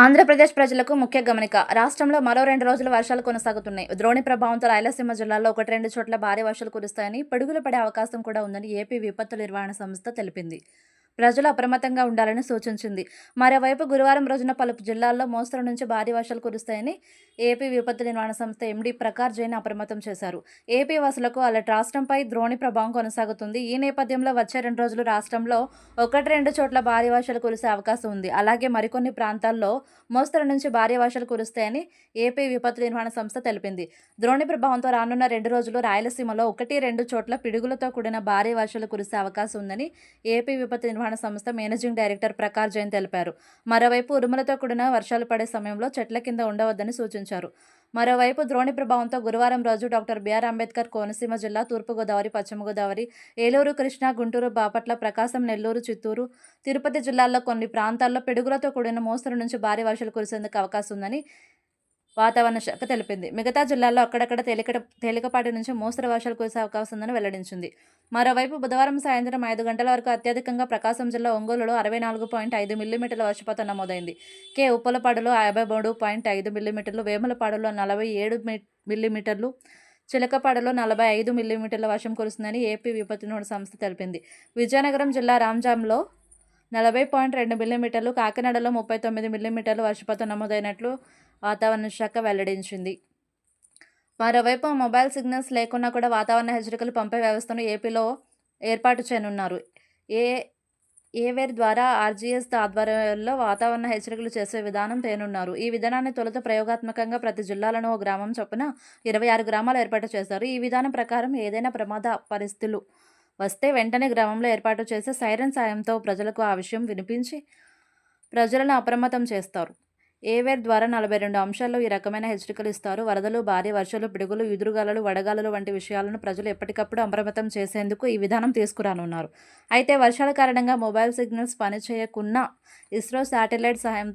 ఆంధ్రప్రదేశ్ ప్రజలకు ముఖ్య గమనిక. రాష్ట్రంలో మరో రెండు రోజులు వర్షాలు కొనసాగుతున్నాయి. ద్రోణి ప్రభావంతో రాయలసీమ జిల్లాలో ఒకటి రెండు చోట్ల భారీ వర్షాలు కురుస్తాయని పిడుగులు పడే అవకాశం కూడా ఉందని ఏపీ విపత్తు నిర్వహణ సంస్థ తెలిపింది. ప్రజలు అప్రమత్తంగా ఉండాలని సూచించింది. మరోవైపు గురువారం రోజున పలు జిల్లాల్లో మోస్తరు నుంచి భారీ వర్షాలు కురుస్తాయని ఏపీ విపత్తు నిర్వహణ సంస్థ ఎండీ ప్రకాష్ జైన్ అప్రమత్తం చేశారు. ఏపీ వాసులకు అలర్ట్. రాష్ట్రంపై ద్రోణి ప్రభావం కొనసాగుతుంది. ఈ నేపథ్యంలో వచ్చే రెండు రోజులు రాష్ట్రంలో ఒకటి రెండు చోట్ల భారీ వర్షాలు కురిసే అవకాశం ఉంది. అలాగే మరికొన్ని ప్రాంతాల్లో మోస్తరు నుంచి భారీ వర్షాలు కురుస్తాయని ఏపీ విపత్తు నిర్వహణ సంస్థ తెలిపింది. ద్రోణి ప్రభావంతో రానున్న రెండు రోజులు రాయలసీమలో ఒకటి రెండు చోట్ల పిడుగులతో కూడిన భారీ వర్షాలు కురిసే అవకాశం ఉందని ఏపీ విపత్తు నిర్వహణ సంస్థ మేనేజింగ్ డైరెక్టర్ ప్రకాష్ జైన్ తెలిపారు. మరోవైపు ఉరుములతో కూడిన వర్షాలు పడే సమయంలో చెట్ల కింద ఉండవద్దని సూచించారు. మరోవైపు ద్రోణి ప్రభావంతో గురువారం రోజు డాక్టర్ బిఆర్ అంబేద్కర్ కోనసీమ జిల్లా తూర్పుగోదావరి పశ్చిమ గోదావరి ఏలూరు కృష్ణా గుంటూరు బాపట్ల ప్రకాశం నెల్లూరు చిత్తూరు తిరుపతి జిల్లాల్లో కొన్ని ప్రాంతాల్లో పిడుగులతో కూడిన మోస్తరు నుంచి భారీ వర్షాలు కురిసేందుకు అవకాశం ఉందని వాతావరణ శాఖ తెలిపింది. మిగతా జిల్లాల్లో అక్కడక్కడ తేలిక తేలికపాటి నుంచి మోస్తరు వర్షాలు కురిసే అవకాశం ఉందని వెల్లడించింది. మరోవైపు బుధవారం సాయంత్రం ఐదు గంటల వరకు అత్యధికంగా ప్రకాశం జిల్లా ఒంగోలులో అరవై నాలుగు పాయింట్ ఐదు మిల్లీమీటర్ల వర్షపాతం నమోదైంది. కే ఉప్పలపాడులో యాభై మూడు పాయింట్ ఐదు మిల్లీమీటర్లు వేములపాడులో నలభై ఏడు మిల్లీమీటర్లు చిలకపాడలో నలభై ఐదు మిల్లీమీటర్ల వర్షం కురుస్తుందని ఏపీ విపత్తు నోడు సంస్థ తెలిపింది. విజయనగరం జిల్లా రాంజాంలో నలభై పాయింట్ రెండు మిల్లీమీటర్లు కాకినాడలో ముప్పై తొమ్మిది మిల్లీమీటర్లు వర్షపాతం నమోదైనట్లు వాతావరణ శాఖ వెల్లడించింది. మరోవైపు మొబైల్ సిగ్నల్స్ లేకున్నా కూడా వాతావరణ హెచ్చరికలు పంపే వ్యవస్థను ఏపీలో ఏర్పాటు చేయనున్నారు. ఏ ఏవేర్ ద్వారా ఆర్జీఎస్ ఆధ్వర్యంలో వాతావరణ హెచ్చరికలు చేసే విధానం తేనున్నారు. ఈ విధానాన్ని తొలుత ప్రయోగాత్మకంగా ప్రతి జిల్లాలను ఓ గ్రామం చొప్పున ఇరవై ఆరు గ్రామాలు ఏర్పాటు చేశారు. ఈ విధానం ప్రకారం ఏదైనా ప్రమాద పరిస్థితులు వస్తే వెంటనే గ్రామంలో ఏర్పాటు చేసే సైరన్ సాయంతో ప్రజలకు ఆ విషయం వినిపించి ప్రజలను అప్రమత్తం చేస్తారు. ఏవేర్ ద్వారా నలభై రెండు అంశాల్లో ఈ రకమైన హెచ్చరికలు ఇస్తారు. వరదలు భారీ వర్షాలు పిడుగులు ఎదురుగాలలు వడగాలలు వంటి విషయాలను ప్రజలు ఎప్పటికప్పుడు అమరమతం చేసేందుకు ఈ విధానం తీసుకురానున్నారు. అయితే వర్షాల కారణంగా మొబైల్ సిగ్నల్స్ పనిచేయకున్నా ఇస్రో శాటిలైట్ సహాయంతో